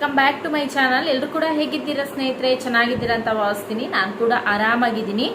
Welcome back to my channel ಎಲ್ಲರೂ ಕೂಡ ಹೇಗಿದ್ದೀರಾ ಸ್ನೇಹಿತರೆ? ಚೆನ್ನಾಗಿದ್ದೀರಾ ಅಂತ ಭಾವಿಸ್ತೀನಿ. ನಾನು ಕೂಡ ಆರಾಮಾಗಿದ್ದೀನಿ.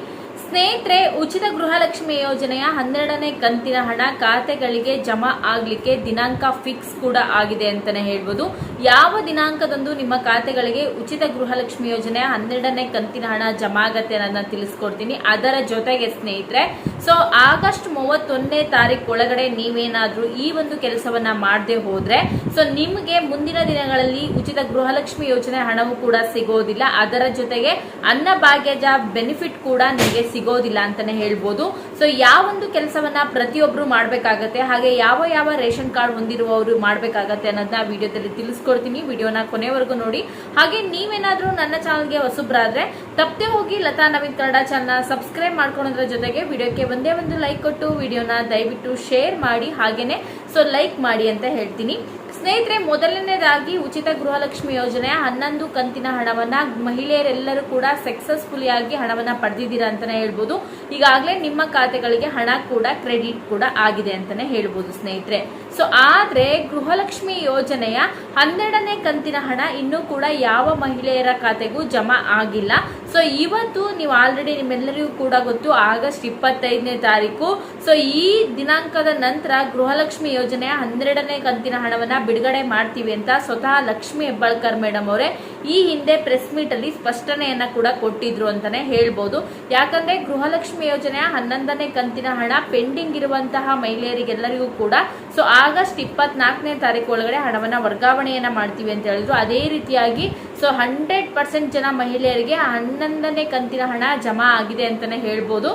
ಸ್ನೇಹಿತರೆ, ಉಚಿತ ಗೃಹಲಕ್ಷ್ಮಿ ಯೋಜನೆಯ ಹನ್ನೆರಡನೇ ಕಂತಿನ ಹಣ ಖಾತೆಗಳಿಗೆ ಜಮಾ ಆಗ್ಲಿಕ್ಕೆ ದಿನಾಂಕ ಫಿಕ್ಸ್ ಕೂಡ ಆಗಿದೆ ಅಂತಾನೆ ಹೇಳ್ಬೋದು. ಯಾವ ದಿನಾಂಕದಂದು ನಿಮ್ಮ ಖಾತೆಗಳಿಗೆ ಉಚಿತ ಗೃಹಲಕ್ಷ್ಮಿ ಯೋಜನೆಯ ಹನ್ನೆರಡನೇ ಕಂತಿನ ಹಣ ಜಮಾ ಆಗತ್ತೆ ಅನ್ನೋದನ್ನ ತಿಳಿಸ್ಕೊಡ್ತೀನಿ. ಅದರ ಜೊತೆಗೆ ಸ್ನೇಹಿತರೆ ಸೊ ಆಗಸ್ಟ್ ಮೂವತ್ತೊಂದನೇ ತಾರೀಕು ಒಳಗಡೆ ನೀವೇನಾದ್ರೂ ಈ ಒಂದು ಕೆಲಸವನ್ನ ಮಾಡದೆ ಹೋದ್ರೆ ಸೊ ನಿಮಗೆ ಮುಂದಿನ ದಿನಗಳಲ್ಲಿ ಉಚಿತ ಗೃಹಲಕ್ಷ್ಮಿ ಯೋಜನೆ ಹಣವು ಕೂಡ ಸಿಗೋದಿಲ್ಲ. ಅದರ ಜೊತೆಗೆ ಅನ್ನಭಾಗ್ಯದ ಬೆನಿಫಿಟ್ ಕೂಡ ನಿಮಗೆ ಸಿಗೋದಿಲ್ಲ ಅಂತಾನೆ ಹೇಳ್ಬೋದು. ಸೊ ಯಾವೊಂದು ಕೆಲಸವನ್ನ ಪ್ರತಿಯೊಬ್ರು ಮಾಡಬೇಕಾಗತ್ತೆ, ಹಾಗೆ ಯಾವ ಯಾವ ರೇಷನ್ ಕಾರ್ಡ್ ಹೊಂದಿರುವವರು ಮಾಡಬೇಕಾಗತ್ತೆ ಅನ್ನೋದನ್ನ ವಿಡಿಯೋದಲ್ಲಿ ತಿಳಿಸ್ಕೊಡ್ತೀನಿ. ವಿಡಿಯೋನ ಕೊನೆವರೆಗೂ ನೋಡಿ. ಹಾಗೆ ನೀವೇನಾದ್ರೂ ನನ್ನ ಚಾನಲ್ಗೆ ಹೊಸಬ್ರಾದ್ರೆ ತಪ್ಪದೆ ಹೋಗಿ ಲತಾ ನವೀನ್ ಕನ್ನಡ ಚಾನಲ್ ಸಬ್ಸ್ಕ್ರೈಬ್ ಮಾಡ್ಕೊಳೋದ್ರ ಜೊತೆಗೆ ವಿಡಿಯೋಕ್ಕೆ ಒಂದೇ ಒಂದು ಲೈಕ್ ಕೊಟ್ಟು ವಿಡಿಯೋನ ದಯವಿಟ್ಟು ಶೇರ್ ಮಾಡಿ, ಹಾಗೇನೆ ಸೊ ಲೈಕ್ ಮಾಡಿ ಅಂತ ಹೇಳ್ತೀನಿ. ಸ್ನೇಹಿತರೆ, ಮೊದಲನೇದಾಗಿ ಉಚಿತ ಗೃಹಲಕ್ಷ್ಮಿ ಯೋಜನೆ, ಹನ್ನೊಂದು ಕಂತಿನ ಹಣವನ್ನ ಮಹಿಳೆಯರೆಲ್ಲರೂ ಕೂಡ ಸಕ್ಸಸ್ಫುಲಿ ಆಗಿ ಹಣವನ್ನ ಪಡೆದಿದ್ದೀರಾ ಅಂತಾನೆ ಹೇಳ್ಬೋದು. ಈಗಾಗಲೇ ನಿಮ್ಮ ಖಾತೆಗಳಿಗೆ ಹಣ ಕೂಡ ಕ್ರೆಡಿಟ್ ಕೂಡ ಆಗಿದೆ ಅಂತಾನೆ ಹೇಳ್ಬೋದು ಸ್ನೇಹಿತರೆ. ಸೊ ಆದ್ರೆ ಗೃಹಲಕ್ಷ್ಮಿ ಯೋಜನೆಯ ಹನ್ನೆರಡನೇ ಕಂತಿನ ಹಣ ಇನ್ನೂ ಕೂಡ ಯಾವ ಮಹಿಳೆಯರ ಖಾತೆಗೂ ಜಮಾ ಆಗಿಲ್ಲ. ಸೊ ಇವತ್ತು ನೀವು ಆಲ್ರೆಡಿ ನಿಮ್ಮೆಲ್ಲರಿಗೂ ಕೂಡ ಗೊತ್ತು, ಆಗಸ್ಟ್ ಇಪ್ಪತ್ತೈದನೇ ತಾರೀಕು. ಸೊ ಈ ದಿನಾಂಕದ ನಂತರ ಗೃಹಲಕ್ಷ್ಮಿ ಯೋಜನೆಯ ಹನ್ನೆರಡನೇ ಕಂತಿನ ಹಣವನ್ನು ಬಿಡುಗಡೆ ಮಾಡ್ತೀವಿ ಅಂತ ಸ್ವತಃ ಲಕ್ಷ್ಮಿ ಹೆಬ್ಬಾಳ್ಕರ್ ಮೇಡಮ್ ಅವರೇ. ಈ ಹಿಂದೆ ಪ್ರೆಸ್ ಮೀಟ್ ಅಲ್ಲಿ ಸ್ಪಷ್ಟನೆಯನ್ನ ಕೂಡ ಕೊಟ್ಟಿದ್ರು ಅಂತಾನೆ ಹೇಳ್ಬೋದು. ಯಾಕಂದ್ರೆ ಗೃಹಲಕ್ಷ್ಮಿ ಯೋಜನೆಯ ಹನ್ನೊಂದನೇ ಕಂತಿನ ಹಣ ಪೆಂಡಿಂಗ್ ಇರುವಂತಹ ಮಹಿಳೆಯರಿಗೆಲ್ಲರಿಗೂ ಕೂಡ ಸೊ ಆಗಸ್ಟ್ ಇಪ್ಪತ್ನಾಲ್ಕನೇ ತಾರೀಕು ಒಳಗಡೆ ಹಣವನ್ನ ವರ್ಗಾವಣೆಯನ್ನ ಮಾಡ್ತೀವಿ ಅಂತ ಹೇಳಿದ್ರು. ಅದೇ ರೀತಿಯಾಗಿ ಸೊ ಹಂಡ್ರೆಡ್ ಪರ್ಸೆಂಟ್ ಜನ ಮಹಿಳೆಯರಿಗೆ ಹನ್ನೊಂದನೇ ಕಂತಿನ ಹಣ ಜಮಾ ಆಗಿದೆ ಅಂತಾನೆ ಹೇಳ್ಬೋದು.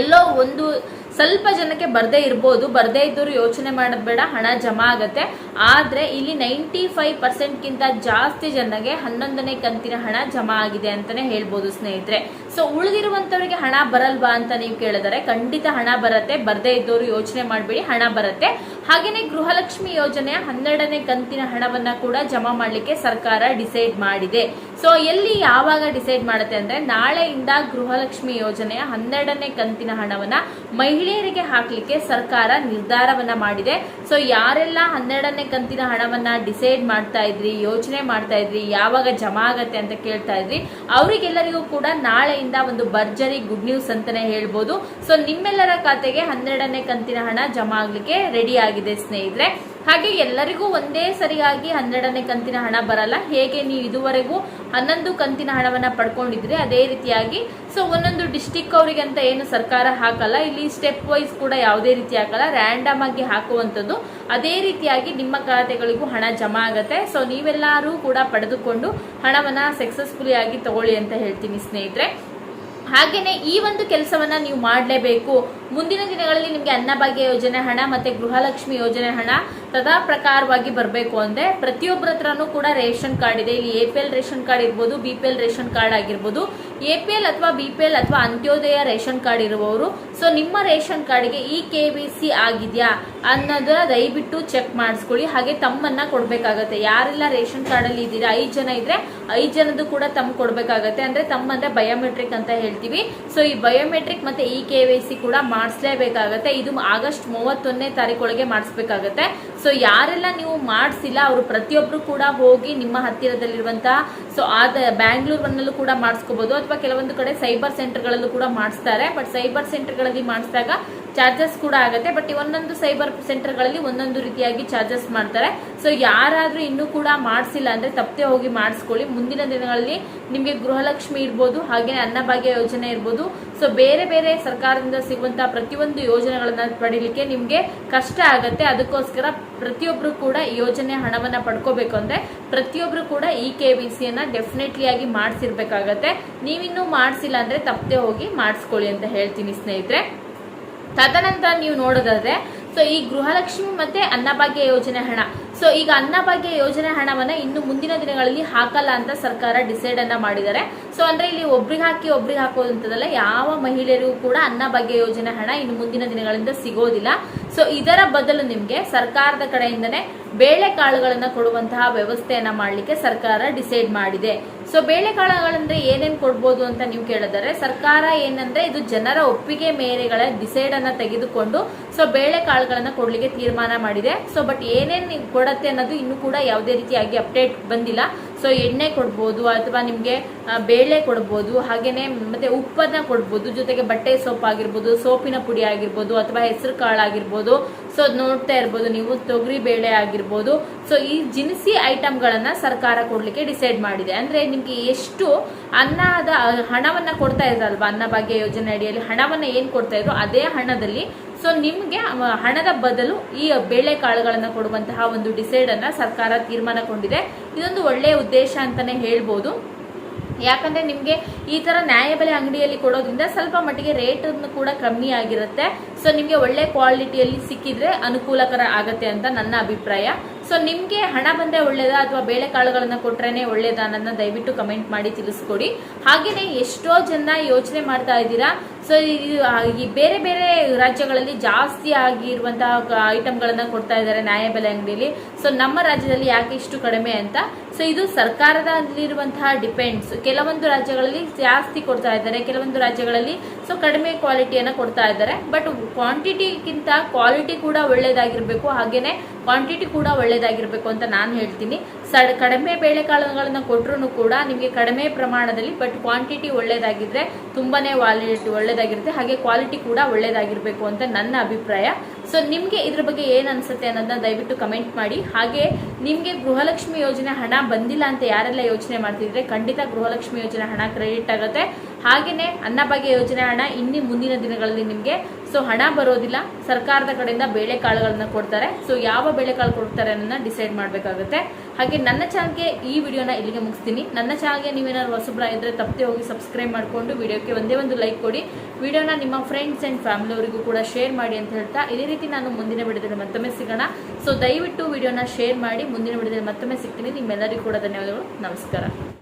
ಎಲ್ಲೋ ಒಂದು ಸ್ವಲ್ಪ ಜನಕ್ಕೆ ಬರದೇ ಇರ್ಬೋದು, ಬರದೇ ಇದ್ದವರು ಯೋಚನೆ ಮಾಡೋದ್ಬೇಡ ಹಣ ಜಮಾ ಆಗುತ್ತೆ. ಆದರೆ ಇಲ್ಲಿ ನೈಂಟಿ ಫೈವ್ ಪರ್ಸೆಂಟ್ಗಿಂತ ಜಾಸ್ತಿ ಜನಗೆ ಹನ್ನೊಂದನೇ ಕಂತಿನ ಹಣ ಜಮಾ ಆಗಿದೆ ಅಂತಾನೆ ಹೇಳ್ಬೋದು ಸ್ನೇಹಿತರೆ. ಸೊ ಉಳಿದಿರುವಂತವರಿಗೆ ಹಣ ಬರಲ್ವಾ ಅಂತ ನೀವು ಕೇಳಿದರೆ, ಖಂಡಿತ ಹಣ ಬರುತ್ತೆ, ಬರದೇ ಇದ್ದವರು ಯೋಚನೆ ಮಾಡಬೇಡಿ, ಹಣ ಬರುತ್ತೆ. ಹಾಗೆಯೇ ಗೃಹಲಕ್ಷ್ಮಿ ಯೋಜನೆಯ ಹನ್ನೆರಡನೇ ಕಂತಿನ ಹಣವನ್ನ ಕೂಡ ಜಮಾ ಮಾಡಲಿಕ್ಕೆ ಸರ್ಕಾರ ಡಿಸೈಡ್ ಮಾಡಿದೆ. ಸೊ ಎಲ್ಲಿ ಯಾವಾಗ ಡಿಸೈಡ್ ಮಾಡುತ್ತೆ ಅಂದರೆ, ನಾಳೆಯಿಂದ ಗೃಹಲಕ್ಷ್ಮಿ ಯೋಜನೆಯ ಹನ್ನೆರಡನೇ ಕಂತಿನ ಹಣವನ್ನ ಮಹಿಳೆಯರಿಗೆ ಹಾಕ್ಲಿಕ್ಕೆ ಸರ್ಕಾರ ನಿರ್ಧಾರವನ್ನ ಮಾಡಿದೆ. ಸೊ ಯಾರೆಲ್ಲ ಹನ್ನೆರಡನೇ ಕಂತಿನ ಹಣವನ್ನ ಡಿಸೈಡ್ ಮಾಡ್ತಾ ಇದ್ರಿ, ಯೋಚನೆ ಮಾಡ್ತಾ ಇದ್ರಿ, ಯಾವಾಗ ಜಮಾ ಆಗತ್ತೆ ಅಂತ ಕೇಳ್ತಾ ಇದ್ರಿ, ಅವರಿಗೆಲ್ಲರಿಗೂ ಕೂಡ ನಾಳೆಯಿಂದ ಒಂದು ಭರ್ಜರಿ ಗುಡ್ ನ್ಯೂಸ್ ಅಂತಾನೆ ಹೇಳ್ಬೋದು. ಸೊ ನಿಮ್ಮೆಲ್ಲರ ಖಾತೆಗೆ ಹನ್ನೆರಡನೇ ಕಂತಿನ ಹಣ ಜಮಾ ಆಗ್ಲಿಕ್ಕೆ ರೆಡಿ ಆಗಿದೆ ಸ್ನೇಹಿತರೆ. ಹಾಗೆ ಎಲ್ಲರಿಗೂ ಒಂದೇ ಸರಿಯಾಗಿ ಹನ್ನೆರಡನೇ ಕಂತಿನ ಹಣ ಬರಲ್ಲ. ಹೇಗೆ ನೀವು ಇದುವರೆಗೂ ಹನ್ನೊಂದು ಕಂತಿನ ಹಣವನ್ನ ಪಡ್ಕೊಂಡಿದ್ರಿ, ಅದೇ ರೀತಿಯಾಗಿ. ಸೊ ಒಂದೊಂದು ಡಿಸ್ಟಿಕ್ ಅವರಿಗೆ ಅಂತ ಏನು ಸರ್ಕಾರ ಹಾಕಲ್ಲ, ಇಲ್ಲಿ ಸ್ಟೆಪ್ ವೈಸ್ ಕೂಡ ಯಾವುದೇ ರೀತಿ ಹಾಕಲ್ಲ. ರ್ಯಾಂಡಮ್ ಆಗಿ ಹಾಕುವಂಥದ್ದು. ಅದೇ ರೀತಿಯಾಗಿ ನಿಮ್ಮ ಖಾತೆಗಳಿಗೂ ಹಣ ಜಮಾ ಆಗುತ್ತೆ. ಸೊ ನೀವೆಲ್ಲರೂ ಕೂಡ ಪಡೆದುಕೊಂಡು ಹಣವನ್ನ ಸಕ್ಸಸ್ಫುಲಿ ಆಗಿ ತಗೊಳ್ಳಿ ಅಂತ ಹೇಳ್ತೀನಿ ಸ್ನೇಹಿತರೆ. ಹಾಗೇನೆ ಈ ಒಂದು ಕೆಲಸವನ್ನ ನೀವು ಮಾಡಲೇಬೇಕು. ಮುಂದಿನ ದಿನಗಳಲ್ಲಿ ನಿಮಗೆ ಅನ್ನಭಾಗ್ಯ ಯೋಜನೆ ಹಣ ಮತ್ತೆ ಗೃಹಲಕ್ಷ್ಮಿ ಯೋಜನೆ ಹಣ ತದಾ ಪ್ರಕಾರವಾಗಿ ಬರಬೇಕು ಅಂದ್ರೆ ಪ್ರತಿಯೊಬ್ಬರ ಹತ್ರನೂ ಕೂಡ ರೇಷನ್ ಕಾರ್ಡ್ ಇದೆ. ಇಲ್ಲಿ A P L ration card ಇರ್ಬೋದು B P L ration card ಆಗಿರ್ಬೋದು ಎ ಪಿ ಎಲ್ ಅಥವಾ ಬಿ ಪಿ ಎಲ್ ಅಥವಾ ಅಂತ್ಯೋದಯ ರೇಷನ್ ಕಾರ್ಡ್ ಇರುವವರು. ಸೊ ನಿಮ್ಮ ರೇಷನ್ ಕಾರ್ಡ್ಗೆ ಈ ಕೆ ಬಿ ಸಿ ಆಗಿದೆಯಾ ಅನ್ನೋದನ್ನ ದಯವಿಟ್ಟು ಚೆಕ್ ಮಾಡಿಸ್ಕೊಳ್ಳಿ. ಹಾಗೆ ತಮ್ಮನ್ನ ಕೊಡ್ಬೇಕಾಗತ್ತೆ. ಯಾರೆಲ್ಲ ರೇಷನ್ ಕಾರ್ಡ್ ಅಲ್ಲಿ ಇದ್ದೀರಾ, ಐದು ಜನ ಇದ್ರೆ ಐದು ಜನದ್ದು ಕೂಡ ತಮ್ಮ ಕೊಡಬೇಕಾಗತ್ತೆ. ಅಂದ್ರೆ ತಮ್ಮ ಅಂದ್ರೆ ಬಯೋಮೆಟ್ರಿಕ್ ಅಂತ ಹೇಳ್ತೀವಿ. ಸೊ ಈ ಬಯೋಮೆಟ್ರಿಕ್ ಮತ್ತೆ ಇ ಕೆ ವೈ ಸಿ ಕೂಡ ಮಾಡಿಸ್ಲೇಬೇಕಾಗತ್ತೆ. ಇದು ಆಗಸ್ಟ್ ಮೂವತ್ತೊಂದನೇ ತಾರೀಕೊಳಗೆ ಮಾಡಿಸ್ಬೇಕಾಗತ್ತೆ. ಸೊ ಯಾರೆಲ್ಲ ನೀವು ಮಾಡಿಸಿಲ್ಲ, ಅವರು ಪ್ರತಿಯೊಬ್ರು ಕೂಡ ಹೋಗಿ ನಿಮ್ಮ ಹತ್ತಿರದಲ್ಲಿರುವಂತಹ ಸೊ ಆದ ಬ್ಯಾಂಗ್ಳೂರ್ನಲ್ಲೂ ಕೂಡ ಮಾಡಿಸ್ಕೋಬಹುದು ಅಥವಾ ಕೆಲವೊಂದು ಕಡೆ ಸೈಬರ್ ಸೆಂಟರ್ಗಳಲ್ಲೂ ಕೂಡ ಮಾಡಿಸ್ತಾರೆ. ಬಟ್ ಸೈಬರ್ ಸೆಂಟರ್ಗಳಲ್ಲಿ ಮಾಡಿಸಿದಾಗ ಚಾರ್ಜಸ್ ಕೂಡ ಆಗುತ್ತೆ. ಬಟ್ ಒಂದೊಂದು ಸೈಬರ್ ಸೆಂಟರ್ಗಳಲ್ಲಿ ಒಂದೊಂದು ರೀತಿಯಾಗಿ ಚಾರ್ಜಸ್ ಮಾಡ್ತಾರೆ. ಸೊ ಯಾರಾದ್ರೂ ಇನ್ನೂ ಕೂಡ ಮಾಡಿಸಿಲ್ಲ ಅಂದ್ರೆ ತಪ್ಪದೆ ಹೋಗಿ ಮಾಡಿಸ್ಕೊಳ್ಳಿ. ಮುಂದಿನ ದಿನಗಳಲ್ಲಿ ನಿಮಗೆ ಗೃಹಲಕ್ಷ್ಮಿ ಇರ್ಬೋದು ಹಾಗೆ ಅನ್ನಭಾಗ್ಯ ಯೋಜನೆ ಇರ್ಬೋದು. ಸೊ ಬೇರೆ ಬೇರೆ ಸರ್ಕಾರದಿಂದ ಸಿಗುವಂತಹ ಪ್ರತಿಯೊಂದು ಯೋಜನೆಗಳನ್ನ ಪಡೀಲಿಕ್ಕೆ ನಿಮಗೆ ಕಷ್ಟ ಆಗುತ್ತೆ. ಅದಕ್ಕೋಸ್ಕರ ಪ್ರತಿಯೊಬ್ಬರು ಕೂಡ ಈ ಯೋಜನೆ ಹಣವನ್ನ ಪಡ್ಕೋಬೇಕು ಅಂದ್ರೆ ಪ್ರತಿಯೊಬ್ರು ಕೂಡ ಈ ಕೆ ವಿ ಸಿಯನ್ನು ಡೆಫಿನೆಟ್ಲಿ ಆಗಿ ಮಾಡಿಸಿರ್ಬೇಕಾಗತ್ತೆ. ನೀವಿನ್ನೂ ಮಾಡಿಸಿಲ್ಲ ಅಂದ್ರೆ ತಪ್ಪದೆ ಹೋಗಿ ಮಾಡಿಸ್ಕೊಳ್ಳಿ ಅಂತ ಹೇಳ್ತೀನಿ ಸ್ನೇಹಿತರೆ. ತದನಂತರ ನೀವು ನೋಡೋದಾದ್ರೆ ಸೊ ಈ ಗೃಹಲಕ್ಷ್ಮಿ ಮತ್ತೆ ಅನ್ನಭಾಗ್ಯ ಯೋಜನೆ ಹಣ. ಸೊ ಈಗ ಅನ್ನಭಾಗ್ಯ ಯೋಜನೆ ಹಣವನ್ನ ಇನ್ನು ಮುಂದಿನ ದಿನಗಳಲ್ಲಿ ಹಾಕಲ್ಲ ಅಂತ ಸರ್ಕಾರ ಡಿಸೈಡ್ ಅನ್ನ ಮಾಡಿದ್ದಾರೆ. ಸೊ ಅಂದ್ರೆ ಇಲ್ಲಿ ಒಬ್ರಿಗೆ ಹಾಕಿ ಒಬ್ರಿಗೆ ಹಾಕೋದಂತದಲ್ಲ ಯಾವ ಮಹಿಳೆಯರಿಗೂ ಕೂಡ ಅನ್ನಭಾಗ್ಯ ಯೋಜನೆ ಹಣ ಇನ್ನು ಮುಂದಿನ ದಿನಗಳಿಂದ ಸಿಗೋದಿಲ್ಲ. ಸೊ ಇದರ ಬದಲು ನಿಮ್ಗೆ ಸರ್ಕಾರದ ಕಡೆಯಿಂದನೇ ಬೇಳೆಕಾಳುಗಳನ್ನ ಕೊಡುವಂತಹ ವ್ಯವಸ್ಥೆಯನ್ನ ಮಾಡಲಿಕ್ಕೆ ಸರ್ಕಾರ ಡಿಸೈಡ್ ಮಾಡಿದೆ. ಸೊ ಬೇಳೆಕಾಳುಗಳಂದ್ರೆ ಏನೇನ್ ಕೊಡ್ಬೋದು ಅಂತ ನೀವು ಕೇಳಿದರೆ, ಸರ್ಕಾರ ಏನಂದ್ರೆ ಇದು ಜನರ ಒಪ್ಪಿಗೆ ಮೇರೆಗಳ ಡಿಸೈಡ್ ಅನ್ನ ತೆಗೆದುಕೊಂಡು ಸೊ ಬೇಳೆಕಾಳುಗಳನ್ನ ಕೊಡ್ಲಿಕ್ಕೆ ತೀರ್ಮಾನ ಮಾಡಿದೆ. ಸೊ ಬಟ್ ಏನೇನ್ ಕೊಡತ್ತೆ ಅನ್ನೋದು ಇನ್ನೂ ಕೂಡ ಯಾವುದೇ ರೀತಿಯಾಗಿ ಅಪ್ಡೇಟ್ ಬಂದಿಲ್ಲ. ಸೊ ಎಣ್ಣೆ ಕೊಡ್ಬೋದು ಅಥವಾ ನಿಮಗೆ ಬೇಳೆ ಕೊಡ್ಬೋದು, ಹಾಗೇನೆ ಮತ್ತೆ ಉಪ್ಪನ್ನ ಕೊಡ್ಬೋದು, ಜೊತೆಗೆ ಬಟ್ಟೆ ಸೋಪ್ ಆಗಿರ್ಬೋದು, ಸೋಪಿನ ಪುಡಿ ಆಗಿರ್ಬೋದು ಅಥವಾ ಹೆಸರು ಕಾಳು ಆಗಿರ್ಬೋದು ಸೊ ನೋಡ್ತಾ ಇರ್ಬೋದು ನೀವು, ತೊಗರಿ ಬೇಳೆ ಆಗಿರ್ಬೋದು. ಸೊ ಈ ದಿನಸಿ ಐಟಮ್ಗಳನ್ನ ಸರ್ಕಾರ ಕೊಡ್ಲಿಕ್ಕೆ ಡಿಸೈಡ್ ಮಾಡಿದೆ. ಅಂದ್ರೆ ನಿಮ್ಗೆ ಎಷ್ಟು ಅನ್ನದ, ಹಣವನ್ನ ಕೊಡ್ತಾ ಇದ್ರಲ್ವಾ ಅನ್ನಭಾಗ್ಯ ಯೋಜನೆ ಅಡಿಯಲ್ಲಿ ಹಣವನ್ನ ಏನ್ ಕೊಡ್ತಾ ಇದ್ರು ಅದೇ ಹಣದಲ್ಲಿ. ಸೊ ನಿಮ್ಗೆ ಹಣದ ಬದಲು ಈ ಬೇಳೆಕಾಳುಗಳನ್ನ ಕೊಡುವಂತಹ ಒಂದು ಡಿಸೈಡ್ ಅನ್ನ ಸರ್ಕಾರ ತೀರ್ಮಾನಗೊಂಡಿದೆ ಇದೊಂದು ಒಳ್ಳೆಯ ಉದ್ದೇಶ ಅಂತಾನೆ ಹೇಳ್ಬೋದು. ಯಾಕಂದ್ರೆ ನಿಮ್ಗೆ ಈ ತರ ನ್ಯಾಯಬೆಲೆ ಅಂಗಡಿಯಲ್ಲಿ ಕೊಡೋದ್ರಿಂದ ಸ್ವಲ್ಪ ಮಟ್ಟಿಗೆ ರೇಟ್ ಕೂಡ ಕಮ್ಮಿ ಆಗಿರುತ್ತೆ. ಸೊ ನಿಮ್ಗೆ ಒಳ್ಳೆ ಕ್ವಾಲಿಟಿಯಲ್ಲಿ ಸಿಕ್ಕಿದ್ರೆ ಅನುಕೂಲಕರ ಆಗತ್ತೆ ಅಂತ ನನ್ನ ಅಭಿಪ್ರಾಯ. ಸೊ ನಿಮ್ಗೆ ಹಣ ಬಂದ್ರೆ ಒಳ್ಳೇದಾ ಅಥವಾ ಬೇಳೆಕಾಳುಗಳನ್ನ ಕೊಟ್ರೇನೆ ಒಳ್ಳೇದಾ ಅನ್ನೋದನ್ನ ದಯವಿಟ್ಟು ಕಮೆಂಟ್ ಮಾಡಿ ತಿಳಿಸ್ಕೊಡಿ. ಹಾಗೇನೆ ಎಷ್ಟೋ ಜನ ಯೋಚನೆ ಮಾಡ್ತಾ ಇದ್ದೀರಾ ಸೊ ಈ ಬೇರೆ ಬೇರೆ ರಾಜ್ಯಗಳಲ್ಲಿ ಜಾಸ್ತಿ ಆಗಿರುವಂತಹ ಐಟಮ್ಗಳನ್ನ ಕೊಡ್ತಾ ಇದ್ದಾರೆ ನ್ಯಾಯಬೆಲೆ ಅಂಗಡಿಯಲ್ಲಿ. ಸೊ ನಮ್ಮ ರಾಜ್ಯದಲ್ಲಿ ಯಾಕೆ ಇಷ್ಟು ಕಡಿಮೆ ಅಂತ? ಸೊ ಇದು ಸರ್ಕಾರದಲ್ಲಿರುವಂತಹ ಡಿಪೆಂಡ್ಸ್. ಕೆಲವೊಂದು ರಾಜ್ಯಗಳಲ್ಲಿ ಜಾಸ್ತಿ ಕೊಡ್ತಾ ಇದ್ದಾರೆ, ಕೆಲವೊಂದು ರಾಜ್ಯಗಳಲ್ಲಿ ಸೊ, ಕಡಿಮೆ ಕ್ವಾಲಿಟಿಯನ್ನ ಕೊಡ್ತಾ ಇದ್ದಾರೆ. ಬಟ್ ಕ್ವಾಂಟಿಟಿಗಿಂತ ಕ್ವಾಲಿಟಿ ಕೂಡ ಒಳ್ಳೇದಾಗಿರ್ಬೇಕು ಹಾಗೇನೆ ಕ್ವಾಂಟಿಟಿ ಕೂಡ ಒಳ್ಳೇದಾಗಿರ್ಬೇಕು ಅಂತ ನಾನು ಹೇಳ್ತೀನಿ. ಸಡ್ ಕಡಿಮೆ ಬೇಳೆಕಾಳುಗಳನ್ನು ಕೊಟ್ಟರು ಕೂಡ ನಿಮಗೆ ಕಡಿಮೆ ಪ್ರಮಾಣದಲ್ಲಿ ಬಟ್ ಕ್ವಾಂಟಿಟಿ ಒಳ್ಳೆಯದಾಗಿದ್ದರೆ ತುಂಬಾನೇ ವಾಲಿಡಿಟಿ ಒಳ್ಳೆಯದಾಗಿರುತ್ತೆ ಹಾಗೆ ಕ್ವಾಲಿಟಿ ಕೂಡ ಒಳ್ಳೆಯದಾಗಿರಬೇಕು ಅಂತ ನನ್ನ ಅಭಿಪ್ರಾಯ. ಸೊ ನಿಮಗೆ ಇದ್ರ ಬಗ್ಗೆ ಏನು ಅನಿಸುತ್ತೆ ಅನ್ನೋದನ್ನ ದಯವಿಟ್ಟು ಕಮೆಂಟ್ ಮಾಡಿ. ಹಾಗೆ ನಿಮಗೆ ಗೃಹಲಕ್ಷ್ಮಿ ಯೋಜನೆ ಹಣ ಬಂದಿಲ್ಲ ಅಂತ ಯಾರೆಲ್ಲ ಯೋಚನೆ ಮಾಡ್ತಿದ್ರೆ ಖಂಡಿತ ಗೃಹಲಕ್ಷ್ಮಿ ಯೋಜನೆ ಹಣ ಕ್ರೆಡಿಟ್ ಆಗುತ್ತೆ. ಹಾಗೆಯೇ ಅನ್ನಭಾಗ್ಯ ಯೋಜನೆ ಹಣ ಇನ್ನಿ ಮುಂದಿನ ದಿನಗಳಲ್ಲಿ ನಿಮಗೆ. ಸೊ ಹಣ ಬರೋದಿಲ್ಲ. ಸರ್ಕಾರದ ಕಡೆಯಿಂದ ಬೇಳೆಕಾಳುಗಳನ್ನ ಕೊಡ್ತಾರೆ. ಸೊ ಯಾವ ಬೇಳೆಕಾಳು ಕೊಡ್ತಾರೆ ಅನ್ನೋದನ್ನ ಡಿಸೈಡ್ ಮಾಡಬೇಕಾಗುತ್ತೆ. ಹಾಗೆ ನನ್ನ ಚಾನಲ್ಗೆ ಈ ವಿಡಿಯೋನ ಇಲ್ಲಿಗೆ ಮುಗಿಸ್ತೀನಿ. ನನ್ನ ಚಾನಲ್ಗೆ ನೀವೇನಾದ್ರು ಹೊಸಬ್ರ ಇದ್ರೆ ತಪ್ಪದೆ ಹೋಗಿ ಸಬ್ಸ್ಕ್ರೈಬ್ ಮಾಡಿಕೊಂಡು ವಿಡಿಯೋಕ್ಕೆ ಒಂದೇ ಒಂದು ಲೈಕ್ ಕೊಡಿ. ವಿಡಿಯೋನ ನಿಮ್ಮ ಫ್ರೆಂಡ್ಸ್ ಆ್ಯಂಡ್ ಫ್ಯಾಮಿಲಿ ಅವರಿಗೂ ಕೂಡ ಶೇರ್ ಮಾಡಿ ಅಂತ ಹೇಳ್ತಾ ಇದೇ ರೀತಿ ನಾನು ಮುಂದಿನ ವಿಡಿಯೋದಲ್ಲಿ ಮತ್ತೊಮ್ಮೆ ಸಿಗೋಣ. ಸೊ ದಯವಿಟ್ಟು ವಿಡಿಯೋನ ಶೇರ್ ಮಾಡಿ, ಮುಂದಿನ ವಿಡಿಯೋದಲ್ಲಿ ಮತ್ತೊಮ್ಮೆ ಸಿಗ್ತೀನಿ. ನಿಮ್ಮೆಲ್ಲರಿಗೂ ಕೂಡ ಧನ್ಯವಾದಗಳು. ನಮಸ್ಕಾರ.